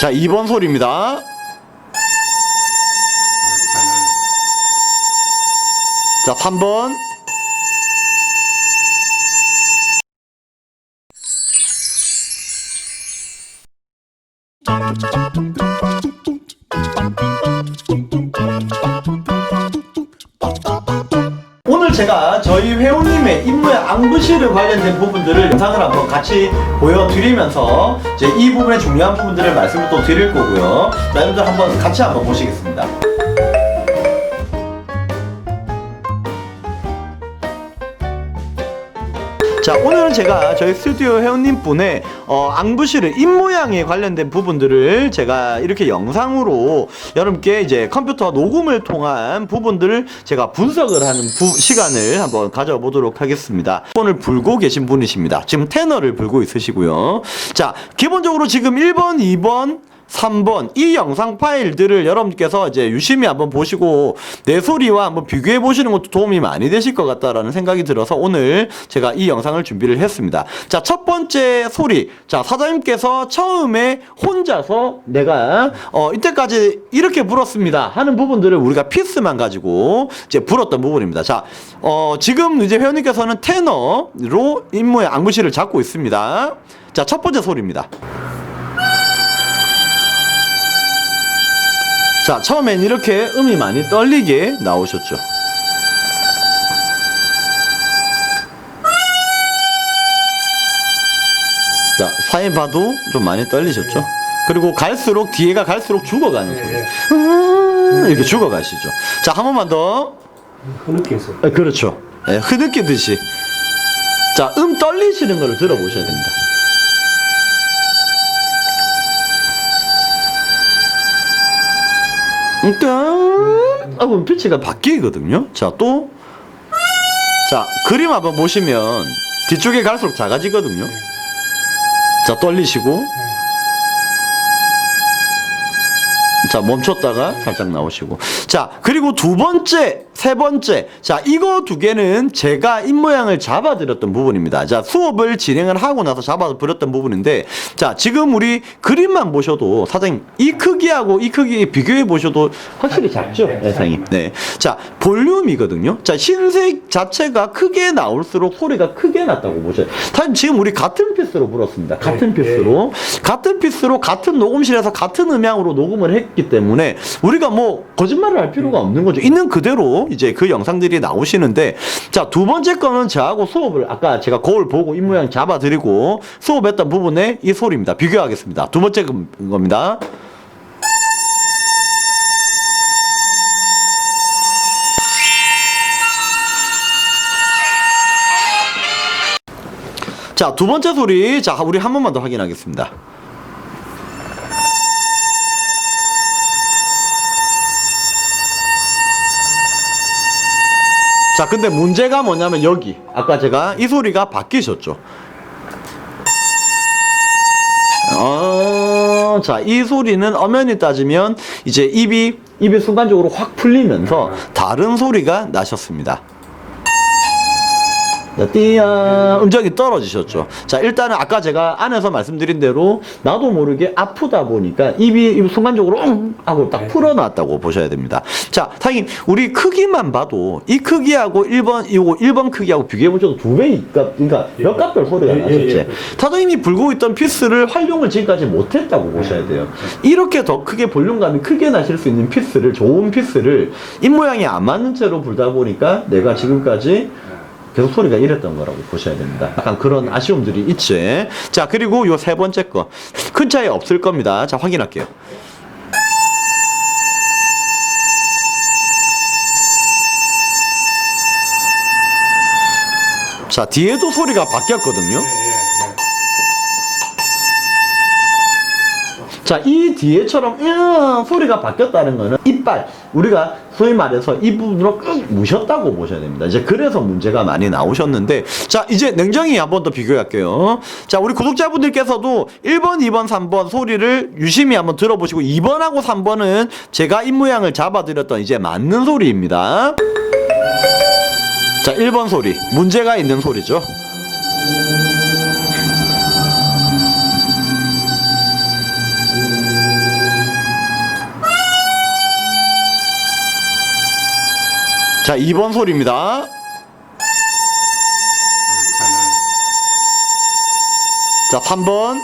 자, 2번 소리입니다. 자, 3번. 앙부시를 관련된 부분들을 영상을 한번 같이 보여드리면서 이제 이 부분의 중요한 부분들을 말씀을 또 드릴 거고요. 자, 여러분들 한번 같이 한번 보시겠습니다. 자 오늘은 제가 저희 스튜디오 회원님 분의 어, 앙부시를 입모양에 관련된 부분들을 제가 이렇게 영상으로 여러분께 이제 컴퓨터 녹음을 통한 부분들을 제가 분석을 하는 부- 시간을 한번 가져보도록 하겠습니다. 폰을 불고 계신 분이십니다. 지금 테너를 불고 있으시고요. 자 기본적으로 지금 1번, 2번 3번 이 영상 파일들을 여러분께서 이제 유심히 한번 보시고 내 소리와 한번 비교해 보시는 것도 도움이 많이 되실 것 같다라는 생각이 들어서 오늘 제가 이 영상을 준비를 했습니다. 자, 첫 번째 소리. 자, 사장님께서 처음에 혼자서 내가 어 이때까지 이렇게 불었습니다 하는 부분들을 우리가 피스만 가지고 이제 불었던 부분입니다. 자, 어 지금 이제 회원님께서는 테너로 임무의 앙부시를 잡고 있습니다. 자, 첫 번째 소리입니다. 자, 처음엔 이렇게 음이 많이 떨리게 나오셨죠. 자, 사이 봐도 좀 많이 떨리셨죠. 그리고 갈수록 뒤에가 갈수록 죽어가는 소리. 음, 이렇게 죽어가시죠. 자, 한 번만 더. 흐느껴서 아, 그렇죠. 예, 흐느끼듯이. 자, 음 떨리시는 거를 들어보셔야 됩니다. 일단, 아, 그럼 피치가 바뀌거든요. 자, 또. 자, 그림 한번 보시면 뒤쪽에 갈수록 작아지거든요. 자, 떨리시고. 자, 멈췄다가 살짝 나오시고. 자, 그리고 두 번째, 세 번째. 자, 이거 두 개는 제가 입모양을 잡아드렸던 부분입니다. 자, 수업을 진행을 하고 나서 잡아드렸던 부분인데, 자, 지금 우리 그림만 보셔도, 사장님, 이 크기하고 이 크기 비교해 보셔도 확실히 작죠? 네, 사장님. 네. 자, 볼륨이거든요. 자, 흰색 자체가 크게 나올수록 소리가 크게 났다고 보셔요. 사장님, 지금 우리 같은 피스로 불었습니다. 같은 네, 피스로. 같은 피스로 같은 녹음실에서 같은 음향으로 녹음을 했기 때문에 우리가 뭐 거짓말을 할 필요가 없는 거죠. 있는 그대로 이제 그 영상들이 나오시는데 자, 두 번째 거는 저하고 수업을 아까 제가 거울 보고 입 모양 잡아드리고 수업했던 부분의 이 소리입니다. 비교하겠습니다. 두 번째 금- 겁니다. 자, 두 번째 소리. 자, 우리 한 번만 더 확인하겠습니다. 자, 근데 문제가 뭐냐면 여기. 아까 제가 이 소리가 바뀌셨죠. 어, 자, 이 소리는 엄연히 따지면 이제 입이, 입이 순간적으로 확 풀리면서 다른 소리가 나셨습니다. 자, 띠야 음정이 떨어지셨죠. 자, 일단은 아까 제가 안에서 말씀드린 대로 나도 모르게 아프다 보니까 입이 입 순간적으로 응 하고 딱 풀어놨다고 보셔야 됩니다. 자, 사장님, 우리 크기만 봐도 이 크기하고 1번, 이거 1번 크기하고 비교해 보셔도 두 배, 그러니까 몇 값별 소리가 예, 예, 나셨지. 예. 사장님이 불고 있던 피스를 활용을 지금까지 못했다고 보셔야 돼요. 이렇게 더 크게 볼륨감이 크게 나실 수 있는 피스를 좋은 피스를 입 모양이 안 맞는 채로 불다 보니까 내가 지금까지 계속 소리가 이랬던 거라고 보셔야 됩니다. 약간 그런 아쉬움들이 있죠. 자 그리고 요 세 번째 거 큰 차이 없을 겁니다. 자 확인할게요. 자 뒤에도 소리가 바뀌었거든요. 자, 이 뒤에처럼 으 소리가 바뀌었다는 거는 이빨 우리가 소위 말해서 이 부분으로 꾹 무셨다고 보셔야 됩니다. 이제 그래서 문제가 많이 나오셨는데 자, 이제 냉정히 한번 더 비교할게요. 자, 우리 구독자분들께서도 1번, 2번, 3번 소리를 유심히 한번 들어보시고 2번하고 3번은 제가 입 모양을 잡아드렸던 이제 맞는 소리입니다. 자, 1번 소리. 문제가 있는 소리죠. 자, 2번 소리입니다. 자, 3번.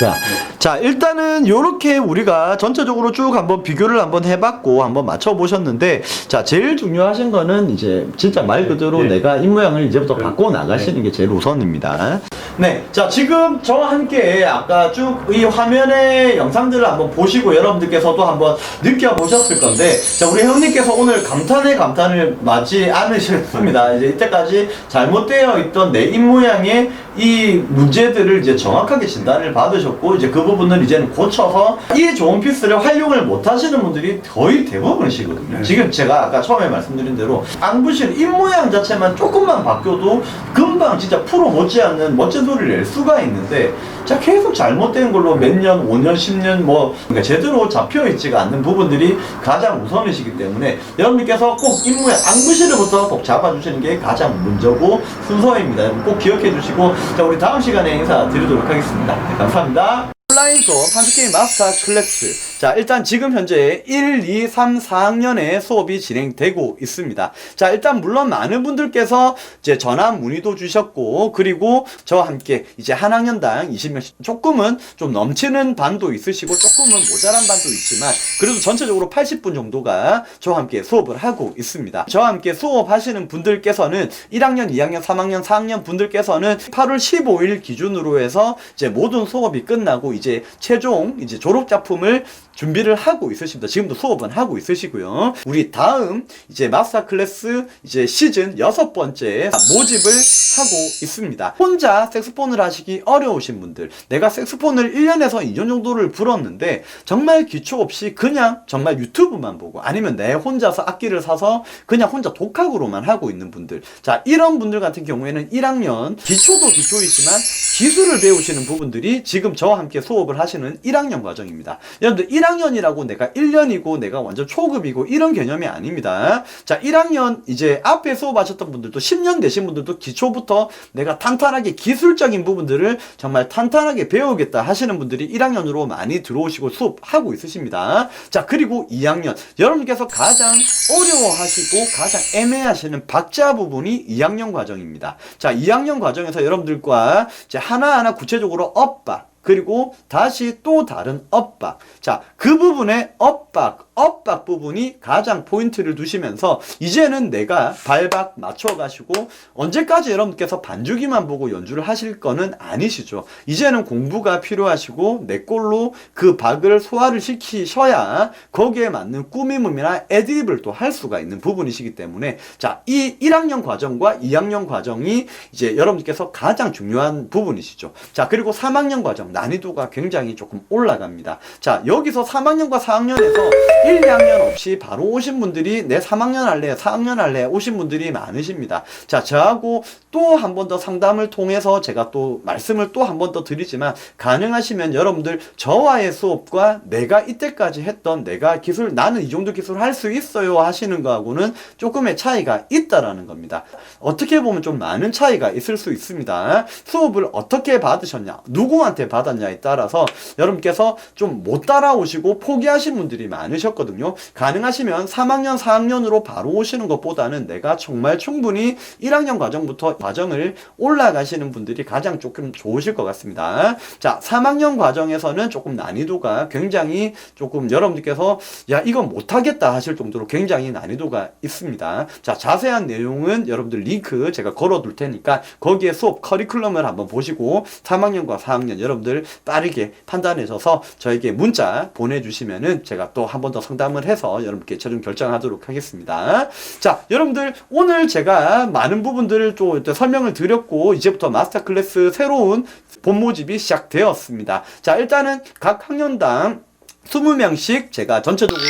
자, 자, 일단 은 요렇게 우리가 전체적으로 쭉 한번 비교를 한번 해봤고 한번 맞춰보셨는데 자, 제일 중요하신 거는 이제 진짜 말 그대로 네. 내가 입모양을 이제부터 네. 바꿔 나가시는 게 제일 우선입니다. 네, 자, 지금 저와 함께 아까 쭉 이 화면의 영상들을 한번 보시고 여러분들께서도 한번 느껴보셨을 건데 자, 우리 형님께서 오늘 감탄에 감탄을 맞지 않으셨습니다. 이제 이때까지 잘못되어 있던 내 입모양의 이 문제들을 이제 정확하게 진단을 받으셨고 이제 그 부분을 이제는 고쳐서 이 좋은 피스를 활용을 못 하시는 분들이 거의 대부분이시거든요. 네. 지금 제가 아까 처음에 말씀드린 대로 앙부실 입모양 자체만 조금만 바뀌어도 금방 진짜 프로 못지않는 멋진 소리를 낼 수가 있는데 자 계속 잘못된 걸로 몇 년, 5년, 10년 뭐 그러니까 제대로 잡혀 있지가 않는 부분들이 가장 우선이시기 때문에 여러분께서 꼭 입모양 앙부실부터 꼭 잡아주시는 게 가장 먼저고 순서입니다. 꼭 기억해 주시고 자 우리 다음 시간에 인사드리도록 하겠습니다. 네, 감사합니다. 온라인 수업 한스게임 마스터 클래스. 자, 일단 지금 현재 1, 2, 3, 4학년의 수업이 진행되고 있습니다. 자, 일단 물론 많은 분들께서 이제 전화 문의도 주셨고, 그리고 저와 함께 이제 한 학년당 20명씩 조금은 좀 넘치는 반도 있으시고, 조금은 모자란 반도 있지만, 그래도 전체적으로 80분 정도가 저와 함께 수업을 하고 있습니다. 저와 함께 수업하시는 분들께서는 1학년, 2학년, 3학년, 4학년 분들께서는 8월 15일 기준으로 해서 이제 모든 수업이 끝나고 이제 최종 이제 졸업 작품을 준비를 하고 있으십니다. 지금도 수업은 하고 있으시고요. 우리 다음 이제 마스터 클래스 이제 시즌 여섯 번째 모집을 하고 있습니다. 혼자 색스폰을 하시기 어려우신 분들, 내가 색스폰을 1년에서 2년 정도를 불었는데 정말 기초 없이 그냥 정말 유튜브만 보고 아니면 내 혼자서 악기를 사서 그냥 혼자 독학으로만 하고 있는 분들. 자, 이런 분들 같은 경우에는 1학년 기초도 기초이지만 기술을 배우시는 부분들이 지금 저와 함께 수업을 하시는 1학년 과정입니다. 여러분들 1학년이라고 내가 1년이고 내가 완전 초급이고 이런 개념이 아닙니다. 자, 1학년 이제 앞에 수업하셨던 분들도 10년 되신 분들도 기초부터 내가 탄탄하게 기술적인 부분들을 정말 탄탄하게 배우겠다 하시는 분들이 1학년으로 많이 들어오시고 수업하고 있으십니다. 자, 그리고 2학년 여러분께서 가장 어려워하시고 가장 애매하시는 박자 부분이 2학년 과정입니다. 자, 2학년 과정에서 여러분들과 이제 하나하나 구체적으로 엇박 그리고 다시 또 다른 엇박. 자, 그 부분의 엇박, 엇박 부분이 가장 포인트를 두시면서 이제는 내가 발박 맞춰가시고 언제까지 여러분께서 반주기만 보고 연주를 하실 거는 아니시죠. 이제는 공부가 필요하시고 내 꼴로 그 박을 소화를 시키셔야 거기에 맞는 꾸밈음이나 애드립을 또 할 수가 있는 부분이시기 때문에 자, 이 1학년 과정과 2학년 과정이 이제 여러분께서 가장 중요한 부분이시죠. 자, 그리고 3학년 과정 난이도가 굉장히 조금 올라갑니다. 자, 여기서 3학년과 4학년에서 1, 2학년 없이 바로 오신 분들이 내 3학년 할래, 4학년 할래 오신 분들이 많으십니다. 자, 저하고 또 한 번 더 상담을 통해서 제가 또 말씀을 또 한 번 더 드리지만 가능하시면 여러분들 저와의 수업과 내가 이때까지 했던 내가 기술 나는 이 정도 기술 할 수 있어요 하시는 거하고는 조금의 차이가 있다라는 겁니다. 어떻게 보면 좀 많은 차이가 있을 수 있습니다. 수업을 어떻게 받으셨냐, 누구한테 받 았냐에 따라서 여러분께서 좀 못 따라오시고 포기하신 분들이 많으셨거든요. 가능하시면 3학년, 4학년으로 바로 오시는 것보다는 내가 정말 충분히 1학년 과정부터 과정을 올라가시는 분들이 가장 조금 좋으실 것 같습니다. 자, 3학년 과정에서는 조금 난이도가 굉장히 조금 여러분들께서 야, 이건 못하겠다 하실 정도로 굉장히 난이도가 있습니다. 자, 자세한 내용은 여러분들 링크 제가 걸어 둘 테니까 거기에 수업 커리큘럼을 한번 보시고 3학년과 4학년 여러분들 빠르게 판단해줘서 저에게 문자 보내주시면은 제가 또 한 번 더 상담을 해서 여러분께 최종 결정하도록 하겠습니다. 자, 여러분들 오늘 제가 많은 부분들을 또 설명을 드렸고 이제부터 마스터 클래스 새로운 본 모집이 시작되었습니다. 자, 일단은 각 학년당 20명씩 제가 전체적으로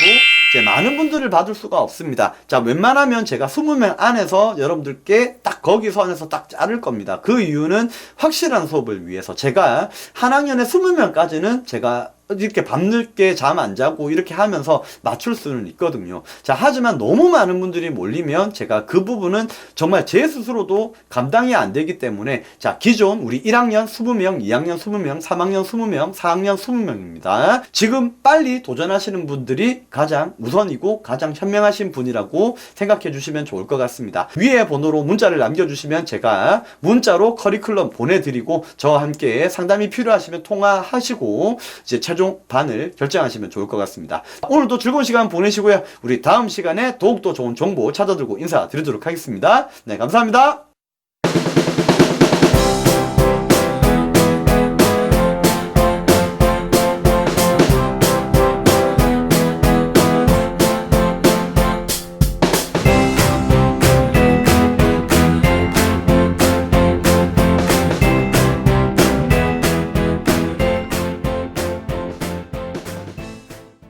이제 많은 분들을 받을 수가 없습니다. 자, 웬만하면 제가 20명 안에서 여러분들께 딱 거기 선에서 딱 자를 겁니다. 그 이유는 확실한 수업을 위해서 제가 한 학년에 20명까지는 제가 이렇게 밤늦게 잠 안 자고 이렇게 하면서 맞출 수는 있거든요. 자, 하지만 너무 많은 분들이 몰리면 제가 그 부분은 정말 제 스스로도 감당이 안 되기 때문에 자, 기존 우리 1학년 20명, 2학년 20명, 3학년 20명, 4학년 20명입니다. 지금 빨리 도전하시는 분들이 가장 우선이고 가장 현명하신 분이라고 생각해 주시면 좋을 것 같습니다. 위에 번호로 문자를 남겨 주시면 제가 문자로 커리큘럼 보내 드리고 저와 함께 상담이 필요하시면 통화하시고 이제 최종 반을 결정하시면 좋을 것 같습니다. 오늘도 즐거운 시간 보내시고요. 우리 다음 시간에 더욱더 좋은 정보 찾아들고 인사드리도록 하겠습니다. 네, 감사합니다.